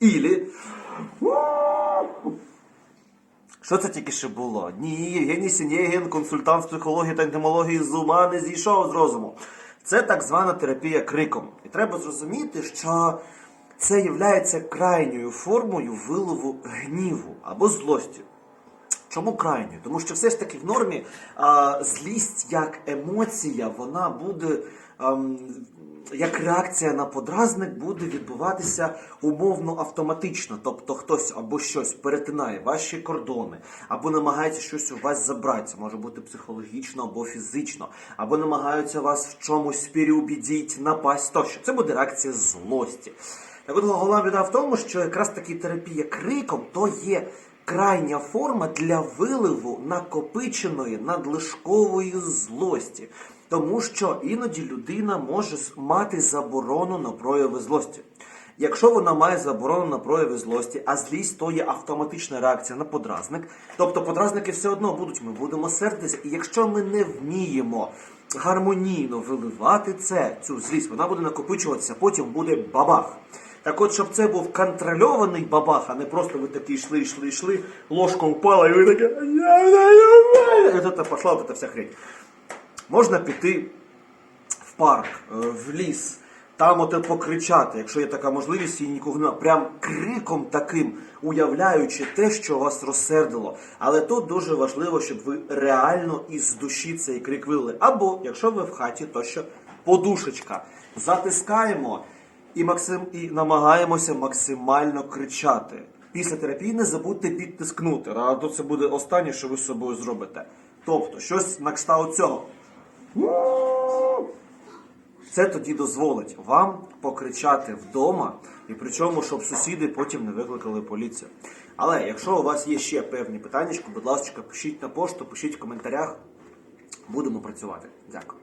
Ілі. Що це тільки що було? Ні, Євгеній Сінєгін, консультант з психології та ентомології з ума не зійшов з розуму. Це так звана терапія криком. І треба зрозуміти, що це є крайньою формою вилову гніву або злості. Чому крайньою? Тому що все ж таки в нормі а, злість як емоція, вона буде. Ам, як реакція на подразник буде відбуватися умовно автоматично, тобто хтось або щось перетинає ваші кордони, або намагається щось у вас забрати. Це може бути психологічно або фізично, або намагаються вас в чомусь переубідіть, напасть тощо. Це буде реакція злості. Так от головна біда в тому, що якраз таки терапія криком то є крайня форма для виливу накопиченої надлишкової злості. Тому що іноді людина може мати заборону на прояви злості. Якщо вона має заборону на прояви злості, а злість то є автоматична реакція на подразник, тобто подразники все одно будуть, ми будемо сердитися, і якщо ми не вміємо гармонійно виливати це, цю злість, вона буде накопичуватися, потім буде бабах. Так от, щоб це був контрольований бабах, а не просто ви такі йшли, йшли, йшли, ложка упала, і ви таке. Тут пішла от ця вся хрень. Можна піти в парк, е, в ліс, там от покричати, якщо є така можливість, і нікого немає, прям криком таким, уявляючи те, що вас розсердило. Але тут дуже важливо, щоб ви реально із душі цей крик вилили. Або, якщо ви в хаті, то що подушечка. Затискаємо і, максим, і намагаємося максимально кричати. Після терапії не забудьте підтискнути, а то це буде останнє, що ви з собою зробите. Тобто, щось на кшталт цього. Це тоді дозволить вам покричати вдома, і причому, щоб сусіди потім не викликали поліцію. Але якщо у вас є ще певні питання, будь ласка, пишіть на пошту, пишіть в коментарях. Будемо працювати. Дякую.